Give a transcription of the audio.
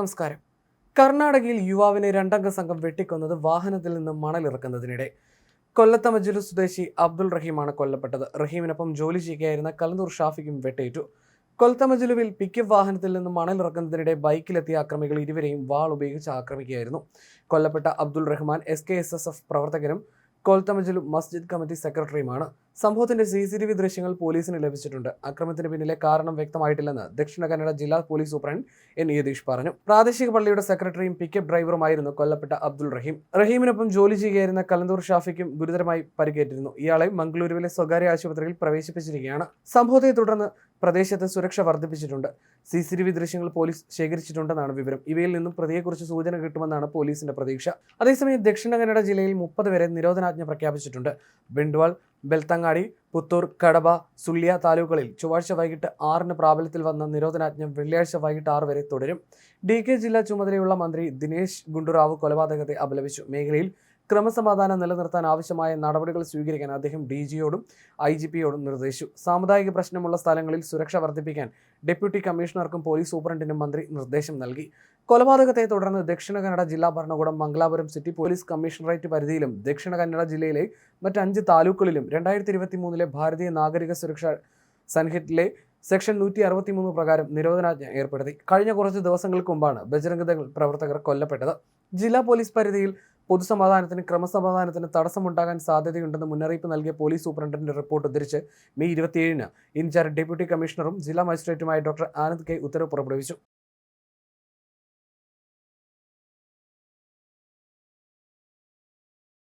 നമസ്കാരം. കർണാടകയിൽ യുവാവിനെ രണ്ടംഗ സംഘം വെട്ടിക്കൊന്നത് വാഹനത്തിൽ നിന്ന് മണലിറക്കുന്നതിനിടെ. കൊല്ലത്ത മജ്ജലു സ്വദേശി അബ്ദുൾ റഹീമാണ് കൊല്ലപ്പെട്ടത്. റഹീമിനൊപ്പം ജോലി ചെയ്യുകയായിരുന്ന കലന്തൂർ ഷാഫിക്കും വെട്ടേറ്റു. കൊൽത്തമജുലുവിൽ മജ്ലുവിൽ പിക്കപ്പ് വാഹനത്തിൽ നിന്ന് മണലിറക്കുന്നതിനിടെ ബൈക്കിലെത്തിയ അക്രമികൾ ഇരുവരെയും വാൾ ഉപയോഗിച്ച് ആക്രമിക്കുകയായിരുന്നു. കൊല്ലപ്പെട്ട Abdul Rahman S K S S F പ്രവർത്തകനും കൊൽത്തമജുലു മസ്ജിദ് കമ്മിറ്റി സെക്രട്ടറിയുമാണ്. സംഭവത്തിന്റെ സി സി ടി വി ദൃശ്യങ്ങൾ പോലീസിന് ലഭിച്ചിട്ടുണ്ട്. അക്രമത്തിന് പിന്നിലെ കാരണം വ്യക്തമായിട്ടില്ലെന്ന് ദക്ഷിണ കന്നഡ ജില്ലാ പോലീസ് സൂപ്രണ്ട് എൻ യതീഷ് പറഞ്ഞു. പ്രാദേശിക പള്ളിയുടെ സെക്രട്ടറിയും പിക്കപ്പ് ഡ്രൈവറുമായിരുന്നു കൊല്ലപ്പെട്ട അബ്ദുൾ റഹീം. റഹീമിനൊപ്പം ജോലി ചെയ്യുകയായിരുന്ന കലന്തൂർ ഷാഫിക്കും ഗുരുതരമായി പരിക്കേറ്റിരുന്നു. ഇയാളെ മംഗളൂരുവിലെ സ്വകാര്യ ആശുപത്രിയിൽ പ്രവേശിപ്പിച്ചിരിക്കുകയാണ്. സംഭവത്തെ തുടർന്ന് പ്രദേശത്ത് സുരക്ഷ വർദ്ധിപ്പിച്ചിട്ടുണ്ട്. സി സി ടി വി ദൃശ്യങ്ങൾ പോലീസ് ശേഖരിച്ചിട്ടുണ്ടെന്നാണ് വിവരം. ഇവയിൽ നിന്നും പ്രതിയെക്കുറിച്ച് സൂചന കിട്ടുമെന്നാണ് പോലീസിന്റെ പ്രതീക്ഷ. അതേസമയം ദക്ഷിണ കന്നഡ ജില്ലയിൽ മുപ്പത് വരെ നിരോധനാജ്ഞ പ്രഖ്യാപിച്ചിട്ടുണ്ട്. ബിണ്ട്വാൾ ബെൽത്തങ്ങാടി പുത്തൂർ കടബ സുള്ളിയ താലൂക്കുകളിൽ ചൊവ്വാഴ്ച വൈകിട്ട് ആറിന് പ്രാബല്യത്തിൽ വന്ന നിരോധനാജ്ഞ വെള്ളിയാഴ്ച വൈകിട്ട് ആറ് വരെ തുടരും. ഡി കെ ജില്ലാ ചുമതലയുള്ള മന്ത്രി ദിനേശ് ഗുണ്ടുറാവു കൊലപാതകത്തെ അപലപിച്ചു. മേഖലയിൽ ക്രമസമാധാനം നിലനിർത്താൻ ആവശ്യമായ നടപടികൾ സ്വീകരിക്കാൻ അദ്ദേഹം ഡി ജിയോടും ഐ ജി പിയോടും നിർദ്ദേശിച്ചു. സാമുദായിക പ്രശ്നമുള്ള സ്ഥലങ്ങളിൽ സുരക്ഷ വർദ്ധിപ്പിക്കാൻ ഡെപ്യൂട്ടി കമ്മീഷണർക്കും പോലീസ് സൂപ്രണ്ടിനും മന്ത്രി നിർദ്ദേശം നൽകി. കൊലപാതകത്തെ തുടർന്ന് ദക്ഷിണ കന്നഡ ജില്ലാ ഭരണകൂടം മംഗലാപുരം സിറ്റി പോലീസ് കമ്മീഷണറേറ്റ് പരിധിയിലും ദക്ഷിണ കന്നഡ ജില്ലയിലെ മറ്റ് അഞ്ച് താലൂക്കുകളിലും രണ്ടായിരത്തി ഇരുപത്തി മൂന്നിലെ ഭാരതീയ നാഗരിക സുരക്ഷാ സൻഹിറ്റിലെ സെക്ഷൻ നൂറ്റി അറുപത്തിമൂന്ന് പ്രകാരം നിരോധനാജ്ഞ ഏർപ്പെടുത്തി. കഴിഞ്ഞ കുറച്ച് ദിവസങ്ങൾക്ക് മുമ്പാണ് ബജരംഗ പ്രവർത്തകർ കൊല്ലപ്പെട്ടത്. ജില്ലാ പോലീസ് പരിധിയിൽ പൊതുസമാധാനത്തിന് ക്രമസമാധാനത്തിന് തടസ്സമുണ്ടാകാൻ സാധ്യതയുണ്ടെന്ന് മുന്നറിയിപ്പ് നൽകിയ പോലീസ് സൂപ്രണ്ടിന്റെ റിപ്പോർട്ട് ഉദ്ധരിച്ച് മെയ് ഇരുപത്തിയേഴിന് ഇൻചാർജ് ഡെപ്യൂട്ടി കമ്മീഷണറും ജില്ലാ മജിസ്ട്രേറ്റുമായ ഡോക്ടർ ആനന്ദ് കെ ഉത്തരവ് പുറപ്പെടുവിച്ചു.